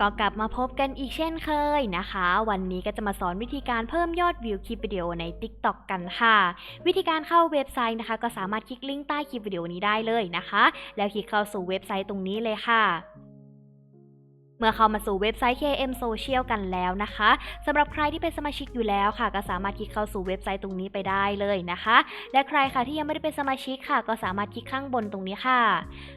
ก็กลับมาพบกันอีกเช่นเคยนะคะ วันนี้ก็จะมาสอนวิธีการเพิ่มยอดวิวคลิปวิดีโอใน TikTok กันค่ะ วิธีการเข้าเว็บไซต์นะคะ ก็สามารถคลิกลิงก์ใต้คลิปวิดีโอนี้ได้เลยนะคะ แล้วคลิกเข้าสู่เว็บไซต์ตรงนี้เลยค่ะ เมื่อเข้ามาสู่เว็บไซต์ KM Social กันแล้วนะคะสำหรับใครที่เป็นสมาชิกอยู่แล้วค่ะ ก็สามารถคลิกเข้าสู่เว็บไซต์ตรงนี้ไปได้เลยนะคะ และใครค่ะที่ยังไม่ได้เป็นสมาชิกค่ะ ก็สามารถคลิกข้างบนตรงนี้ค่ะ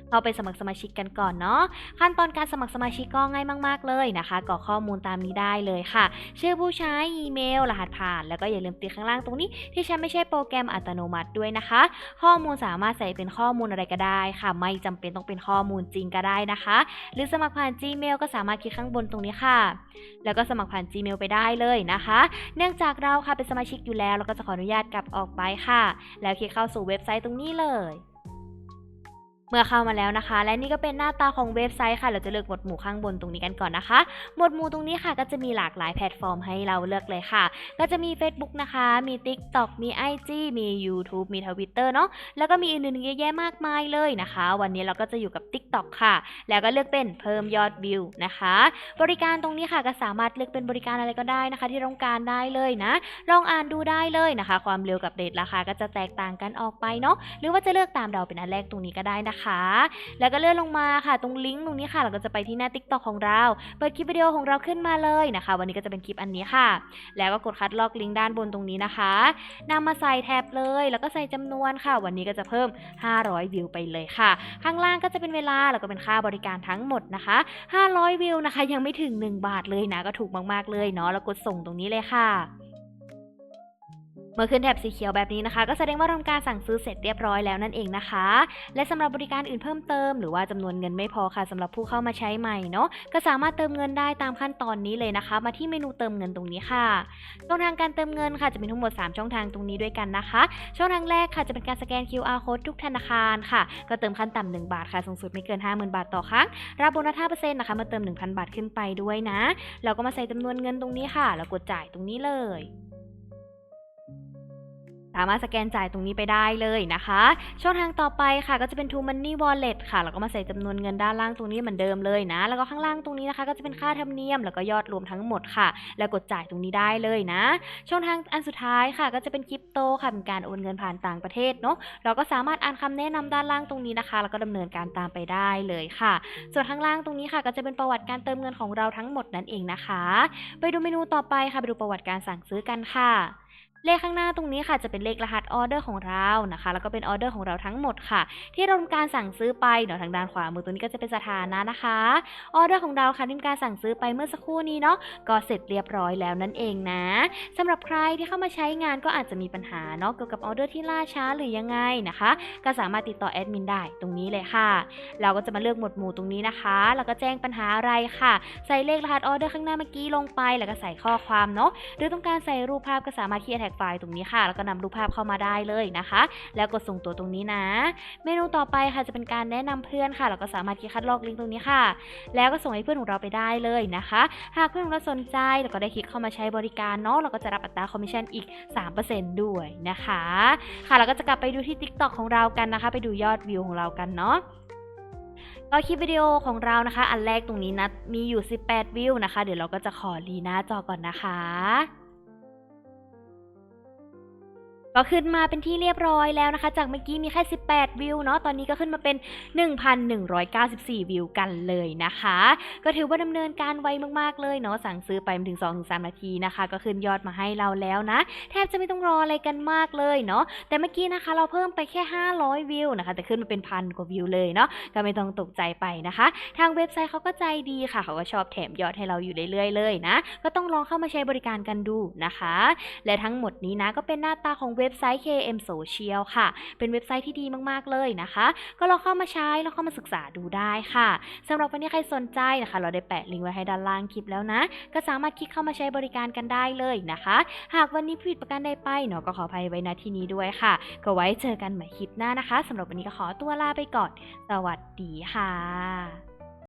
เข้าไปสมัครสมาชิกกันก่อนเนาะขั้นตอนการสมัครสมาชิกก็ง่ายมาก ๆ เลยนะคะกรอกข้อมูลตามนี้ได้เลยค่ะ ชื่อผู้ใช้อีเมล รหัสผ่าน แล้วก็อย่าลืมติดข้างล่างตรงนี้ ที่ฉันไม่ใช่โปรแกรมอัตโนมัติด้วยนะคะ ข้อมูลสามารถใส่เป็นข้อมูลอะไรก็ได้ค่ะ ไม่จำเป็นต้องเป็นข้อมูลจริงก็ได้นะคะ หรือสมัครผ่าน Gmail ก็สามารถคลิกข้างบนตรงนี้ค่ะ แล้วก็สมัครผ่าน Gmail ไปได้เลยนะคะ เนื่องจากเราค่ะเป็นสมาชิกอยู่แล้ว เราก็จะขออนุญาตกลับออกไปค่ะ แล้วคลิกเข้าสู่เว็บไซต์ตรงนี้เลย เมื่อเข้ามาแล้วนะคะ และนี่ก็เป็นหน้าตาของเว็บไซต์ค่ะ เราจะเลือกหมวดหมู่ข้างบนตรงนี้กันก่อนนะคะ หมวดหมู่ตรงนี้ค่ะ ก็จะมีหลากหลายแพลตฟอร์มให้เราเลือกเลยค่ะ ก็จะมี Facebook นะคะ มี TikTok มี IG มี YouTube มี Twitter เนาะแล้วก็มีอื่นๆเยอะแยะมากมายเลยนะคะ วันนี้เราก็จะอยู่กับ TikTok ค่ะ แล้วก็เลือกเป็นเพิ่มยอดวิวนะคะ บริการตรงนี้ค่ะก็สามารถเลือกเป็นบริการอะไรก็ได้นะคะ ที่ต้องการได้เลยนะ ลองอ่านดูได้เลยนะคะ ความเร็วกับเรทราคาก็จะแตกต่างกันออกไปเนาะหรือว่าจะเลือกตามเราเป็นอันแรกตรงนี้ก็ได้นะคะแล้วก็เลื่อนลงมาค่ะตรงลิงก์ตรงนี้ค่ะ เราก็จะไปที่หน้า TikTok ของเรา เปิดคลิปวิดีโอของเราขึ้นมาเลยนะคะ วันนี้ก็จะเป็นคลิปอันนี้ค่ะ แล้วก็กดคัดลอกลิงก์ด้านบนตรงนี้นะคะนำมาใส่แท็บเลย แล้วก็ใส่จำนวนค่ะ วันนี้ก็จะเพิ่ม 500 วิวไปเลยค่ะ ข้างล่างก็จะเป็นเวลาแล้วก็เป็นค่าบริการทั้งหมดนะคะ 500 วิวนะคะ ยังไม่ถึง 1 บาทเลยนะก็ถูกมากๆเลยเนาะแล้วกดส่งตรงนี้เลยค่ะ เมื่อขึ้นแถบสีเขียวแบบนี้นะคะ ก็แสดงว่าทำการสั่งซื้อเสร็จเรียบร้อยแล้วนั่นเองนะคะ และสำหรับบริการอื่นเพิ่มเติม หรือว่าจำนวนเงินไม่พอค่ะสำหรับผู้เข้ามาใช้ใหม่เนาะก็สามารถเติมเงินได้ตามขั้นตอนนี้เลยนะคะ มาที่เมนูเติมเงินตรงนี้ค่ะช่องทางการเติมเงินค่ะจะมีทั้งหมด 3 ช่องทางตรงนี้ด้วยกันนะคะ ช่องทางแรกค่ะจะเป็นการสแกน QR code ทุกธนาคารค่ะ ก็เติมขั้นต่ำ1บาทค่ะสูงสุดไม่เกิน 50,000 บาทต่อครั้งรับโบนัส5%นะคะมาเติม 1,000 บาทขึ้นไปด้วยนะเราก็มาใส่จำนวนเงินตรงนี้ค่ะ แล้วกดจ่ายตรงนี้เลย สามารถสแกนจ่ายตรงนี้ไปได้เลยนะคะ ช่องทางต่อไปค่ะก็จะเป็น True Money Wallet ค่ะ แล้วก็มาใส่จำนวนเงินด้านล่างตรงนี้เหมือนเดิมเลยนะ แล้วก็ข้างล่างตรงนี้นะคะ ก็จะเป็นค่าธรรมเนียม แล้วก็ยอดรวมทั้งหมดค่ะ แล้วกดจ่ายตรงนี้ได้เลยนะ ช่องทางอันสุดท้ายค่ะ ก็จะเป็นคริปโตค่ะ เป็นการโอนเงินผ่านต่างประเทศเนาะ เราก็สามารถอ่านคำแนะนำด้านล่างตรงนี้นะคะ แล้วก็ดำเนินการตามไปได้เลยค่ะ ส่วนข้างล่างตรงนี้ค่ะ ก็จะเป็นประวัติการเติมเงินของเราทั้งหมดนั่นเองนะคะ ไปดูเมนูต่อไปค่ะ ไปดูประวัติการสั่งซื้อกันค่ะ เลขข้างหน้าตรงนี้ค่ะจะเป็นเลขรหัสออเดอร์ของเรานะคะ แล้วก็เป็นออเดอร์ของเราทั้งหมดค่ะ ที่เราทำการสั่งซื้อไปเดี๋ยวทางด้านขวามือตัวนี้ก็จะเป็นสถานะนะคะออเดอร์ของเราค่ะที่การสั่งซื้อไปเมื่อสักครู่นี้เนาะก็เสร็จเรียบร้อยแล้วนั่นเองนะสำหรับใครที่เข้ามาใช้งานก็อาจจะมีปัญหาเนาะเกี่ยวกับออเดอร์ที่ล่าช้าหรือยังไงนะคะ ก็สามารถติดต่อแอดมินได้ตรงนี้เลยค่ะ เราก็จะมาเลือกหมวดหมู่ตรงนี้นะคะ แล้วก็แจ้งปัญหาอะไรค่ะ ใส่เลขรหัสออเดอร์ข้างหน้าเมื่อกี้ลงไป แล้วก็ใส่ข้อความเนาะหรือต้องการใส่รูปภาพก็สามารถคีย์แท็กไฟล์ตรงนี้ค่ะ แล้วก็นำรูปภาพเข้ามาได้เลยนะคะ แล้วกดส่งตัวตรงนี้นะ เมนูต่อไปค่ะจะเป็นการแนะนำเพื่อนค่ะ เราก็สามารถคลิกคัดลอกลิงก์ตรงนี้ค่ะ แล้วก็ส่งให้เพื่อนของเราไปได้เลยนะคะ หากเพื่อนของเราสนใจแล้วก็ได้คลิกเข้ามาใช้บริการเนาะเราก็จะรับอัตราคอมมิชชั่นอีก 3%ด้วยนะคะ ค่ะเราก็จะกลับไปดูที่ TikTok ของเรากันนะคะ ไปดูยอดวิวของเรากันเนาะก็คลิปวิดีโอของเรานะคะ อันแรกตรงนี้นะมีอยู่ 18 วิวนะคะ เดี๋ยวเราก็จะขอรีหน้าจอก่อนนะคะ ก็ขึ้นมาเป็นที่เรียบร้อยแล้วนะคะ จากเมื่อกี้มีแค่ 18 วิวเนาะ ตอนนี้ก็ขึ้นมาเป็น 1,194 วิวกันเลยนะคะ ก็ถือว่าดำเนินการไวมากๆเลยเนาะ สั่งซื้อไปไม่ถึง 2-3 นาทีนะคะ ก็ขึ้นยอดมาให้เราแล้วนะ แทบจะไม่ต้องรออะไรกันมากเลยเนาะ แต่เมื่อกี้นะคะเราเพิ่มไปแค่ 500 วิวนะคะ แต่ขึ้นมาเป็นพันกว่าวิวเลยเนาะ ก็ไม่ต้องตกใจไปนะคะ ทางเว็บไซต์เขาก็ใจดีค่ะ เขาก็ชอบแถมยอดให้เราอยู่เรื่อยๆเลยนะ ก็ต้องลองเข้ามาใช้บริการกันดูนะคะ และทั้งหมดนี้นะก็เป็นหน้าตาของเว็บว็บไซต์ KM Social ค่ะ เป็นเว็บไซต์ที่ดีมากๆเลยนะคะ ก็ลองเข้ามาใช้แล้วเข้ามาศึกษาดูได้ค่ะสำหรับวันนี้ใครสนใจนะคะ เราได้แปะลิงก์ไว้ให้ด้านล่างคลิปแล้วนะ ก็สามารถคลิกเข้ามาใช้บริการกันได้เลยนะคะ หากวันนี้ผิดประการใดไปเนาะก็ขออภัยไว้ณที่นี้ด้วยค่ะ ก็ไว้เจอกันใหม่คลิปหน้านะคะสำหรับวันนี้ก็ขอตัวลาไปก่อน สวัสดีค่ะ